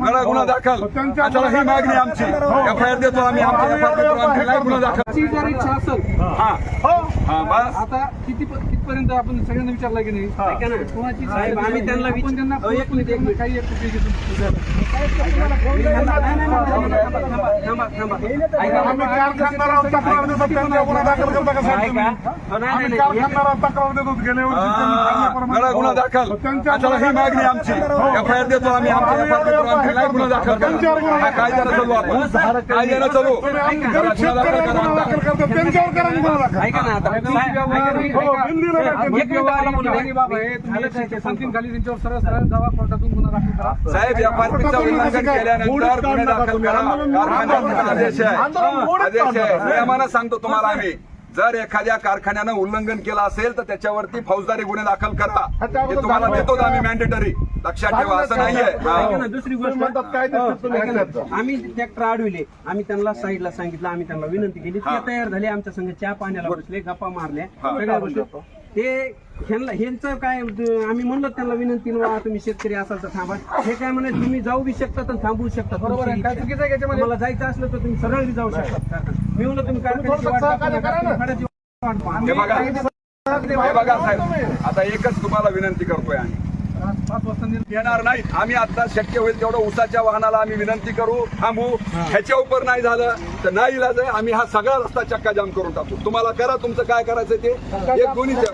गळा गुन्हा दाखल त्यांच्या चला ही मागणी आमची एफ आय आर देतो आम्ही आमची एफ आय आर देतो आमची नाही गुन्हा दाखल ची जर इच्छा असेल हा हो हा बस आता किती कितपर्यंत आपण सगळ्यांना विचारलं की नाही. कोणाची साहेब, आम्ही त्यांना त्यांना. काही एक आम्ही तक्रार देतो त्यांच्या गुन्हा दाखल करता का साहेब तुम्ही? आम्ही तक्रार देतो गेल्या वर्षी गुन्हा दाखल त्यांच्या ही मागणी आमची एफ आय आर देतो आम्ही गुन्हा दाखल करा चालू आपण चालू गुन्हा दाखल करतो त्यांच्यावर करा गुन्हा दाखल ना साहेब, साहेब या पार्टीचा उल्लंघन केल्यानंतर गुन्हे दाखल करा. कारखान्याचा आदेश आहे. आदेश आहे. नियमानं सांगतो तुम्हाला आम्ही. जर एखाद्या कारखान्यानं उल्लंघन केलं असेल तर त्याच्यावरती फौजदारी गुन्हे दाखल करा हे तुम्हाला देतो आम्ही मॅन्डेटरी लक्षात ठेवा असं नाहीये. दुसरी गोष्ट. म्हणतात काय ते हो. आम्ही ट्रॅक्टर अडविले. आम्ही त्यांना साईडला सांगितलं आम्ही त्यांना विनंती केली. ते तयार झाले आमच्या संघ चहा पाण्याला बसले गप्पा मारल्या. हा. सगळ्या गोष्टी. ते ह्यांना ह्यांचं काय आम्ही म्हणलं त्यांना विनंती वा तुम्ही शेतकरी असाल तर थांबा. हे काय म्हणे तुम्ही जाऊ बी शकता तर थांबू शकता बरोबर आहे. काय चुकीचं आहे याच्यामध्ये? मला जायचं असलं तर तुम्ही सरळ बी जाऊ शकता. मी म्हणलं तुम्ही कारखान्याची वाट वाट पहा. हे हे बघा साहेब. आता एकच तुम्हाला विनंती करतोय आम्ही. पाच वाजता येणार नाही आम्ही आता शक्य होईल तेवढं उसाच्या वाहनाला आम्ही विनंती करू. थांबू. ह्याच्या उपर नाही झालं तर नाही इलाज आहे. आम्ही हा सगळा रस्ता चक्का जाम करून टाकू. तुम्हाला करा तुमचं काय करायचं ते. एक दोन्ही नाही,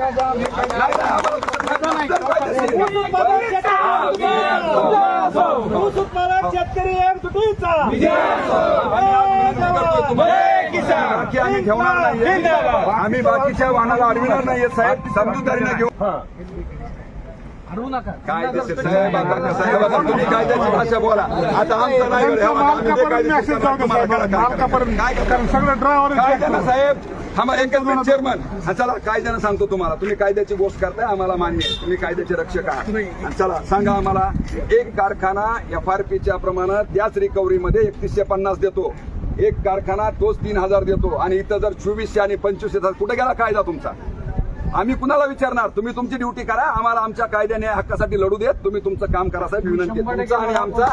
नाही, शेतकरी. बाकी आम्ही ठेवणार नाही आम्ही बाकीच्या वाहनाला अडविणार नाहीये साहेब. समजूतदारीने घेऊ. हरवू नका. कायदेशीर साहेब आता तुम्ही कायद्याची भाषा बोला? आता आमचं नाही आम्ही जाऊ दे तुम्हाला साहेब. करा, काय मालकापर्यंत. काय करा? कारण सगळे ड्रायव्हर कायद्यानं साहेब? थांबा एकच मिनिट चेअरमन चला कायद्यानं सांगतो तुम्हाला. तुम्ही कायद्याची गोष्ट करताय आम्हाला मान्य आहे. तुम्ही कायद्याचे रक्षक आहात. आणि चला सांगा आम्हाला एक कारखाना एफ आर पीच्या प्रमाणात त्याच रिकव्हरीमध्ये एकतीसशे पन्नास देतो. एक कारखाना तोच तीन हजार देतो. आणि इथं जर चोवीसशे आणि पंचवीसशे हजार कुठे गेला कायदा तुमचा? आम्ही कुणाला विचारणार तुम्ही तुमची ड्युटी करा आम्हाला आमच्या कायद्याने हक्कासाठी लढू देत तुम्ही तुमचं काम करा साहेब विनंती. तुमचा आणि आमचा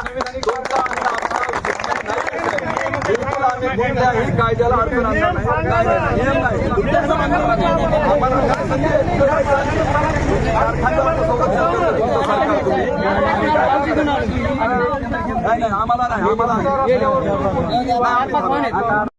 कायद्याला अडचण आणणार नाही आम्हाला नाही आम्हाला